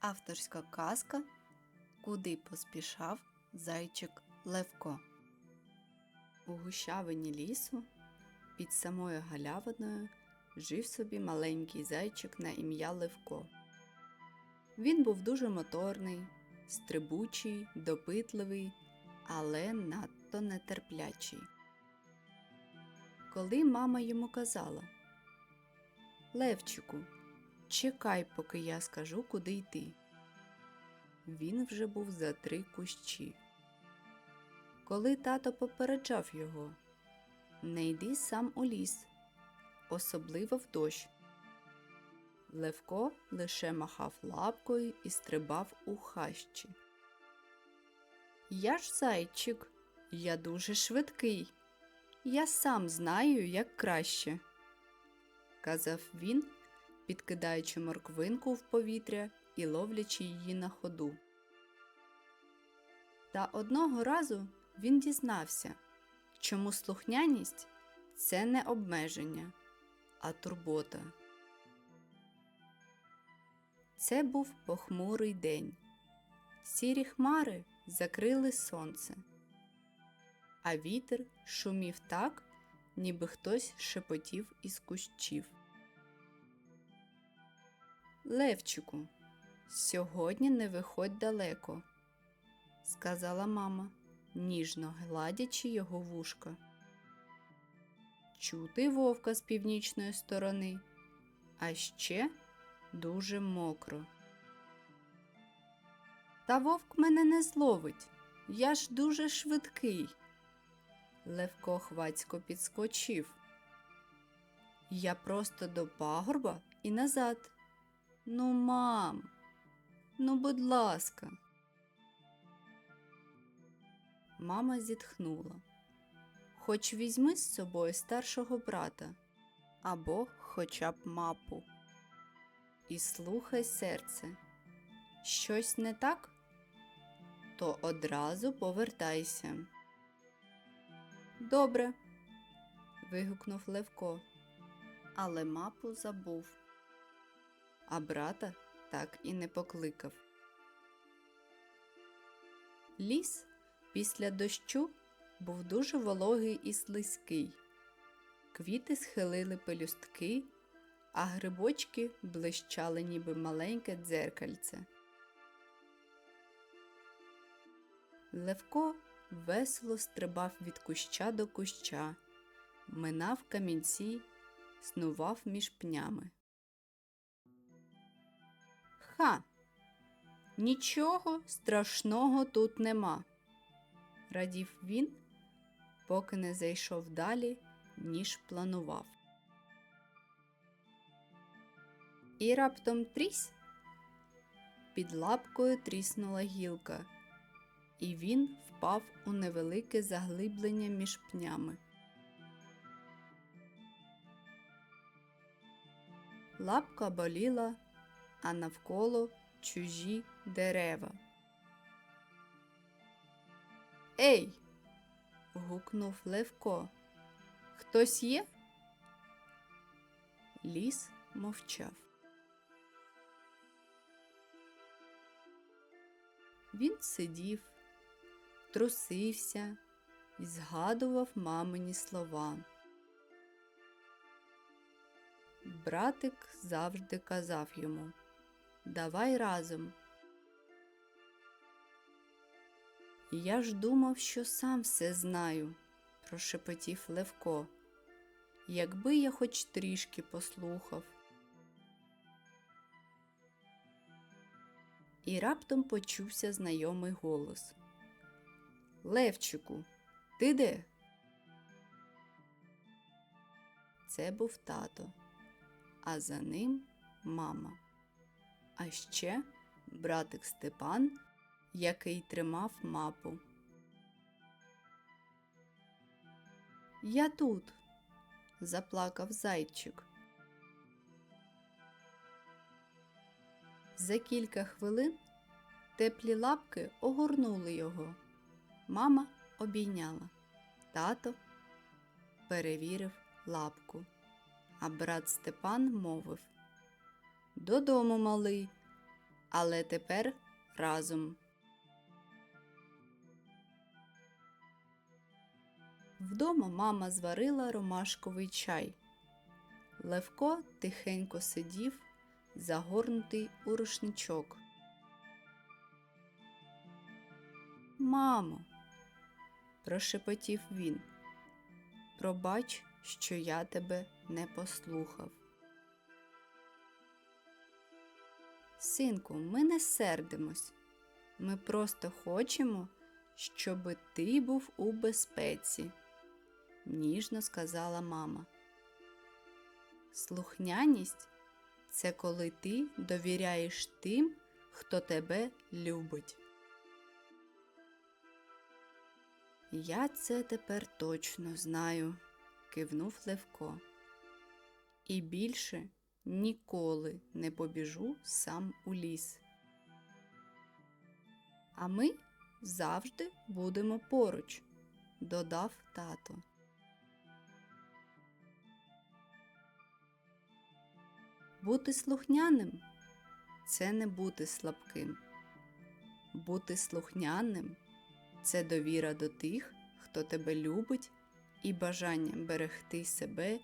Авторська казка Куди поспішав зайчик Левко. У гущавині лісу під самою галявиною жив собі маленький зайчик на ім'я Левко. Він був дуже моторний, стрибучий, допитливий, але надто нетерплячий. Коли мама йому казала Левчику, чекай, поки я скажу, куди йти. Він вже був за три кущі. Коли тато попереджав його Не йди сам у ліс, особливо в дощ. Левко лише махав лапкою і стрибав у хащі. Я ж зайчик, я дуже швидкий. Я сам знаю, як краще, казав він, підкидаючи морквинку в повітря і ловлячи її на ходу. Та одного разу він дізнався, чому слухняність це не обмеження, а турбота. Це був похмурий день. Сірі хмари закрили сонце, а вітер шумів так, ніби хтось шепотів із кущів. Левчику, сьогодні не виходь далеко, сказала мама, ніжно гладячи його вушка. Чути вовка з північної сторони, а ще дуже мокро. Та вовк мене не зловить, я ж дуже швидкий. Левко хвацько підскочив. Я просто до пагорба і назад. Ну, мам, ну, будь ласка. Мама зітхнула. Хоч візьми з собою старшого брата або хоча б мапу. І слухай серце. Щось не так? То одразу повертайся. Добре. вигукнув Левко, але мапу забув а брата так і не покликав. Ліс після дощу був дуже вологий і слизький. Квіти схилили пелюстки, а грибочки блищали, ніби маленьке дзеркальце. Левко весело стрибав від куща до куща, минав камінці, снував між пнями. Ха, нічого страшного тут нема, радів він, поки не зайшов далі, ніж планував. І раптом трісь під лапкою тріснула гілка, і він впав у невелике заглиблення між пнями. Лапка боліла а навколо чужі дерева. Ей. гукнув Левко. Хтось є? Ліс мовчав. Він сидів, трусився і згадував мамині слова. Братик завжди казав йому Давай разом. Я ж думав, що сам все знаю, прошепотів Левко. Якби я хоч трішки послухав. І раптом почувся знайомий голос. Левчику, ти де? Це був тато, а за ним мама а ще братик Степан, який тримав мапу. Я тут, заплакав зайчик. За кілька хвилин теплі лапки огорнули його. Мама обійняла, тато перевірив лапку, а брат Степан мовив Додому, малий. але тепер разом. Вдома мама зварила ромашковий чай. Левко тихенько сидів, загорнутий у рушничок. Мамо, прошепотів він. Пробач, що я тебе не послухав. Синку, ми не сердимось. Ми просто хочемо, щоби ти був у безпеці, ніжно сказала мама. Слухняність це коли ти довіряєш тим, хто тебе любить. Я це тепер точно знаю, кивнув Левко. І більше ніколи не побіжу сам у ліс. А ми завжди будемо поруч, додав тато. Бути слухняним це не бути слабким. Бути слухняним це довіра до тих, хто тебе любить, і бажання берегти себе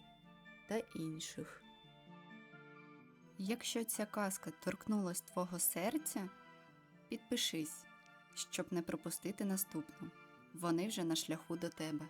та інших. Якщо ця казка торкнулась твого серця, підпишись, щоб не пропустити наступну. Вони вже на шляху до тебе.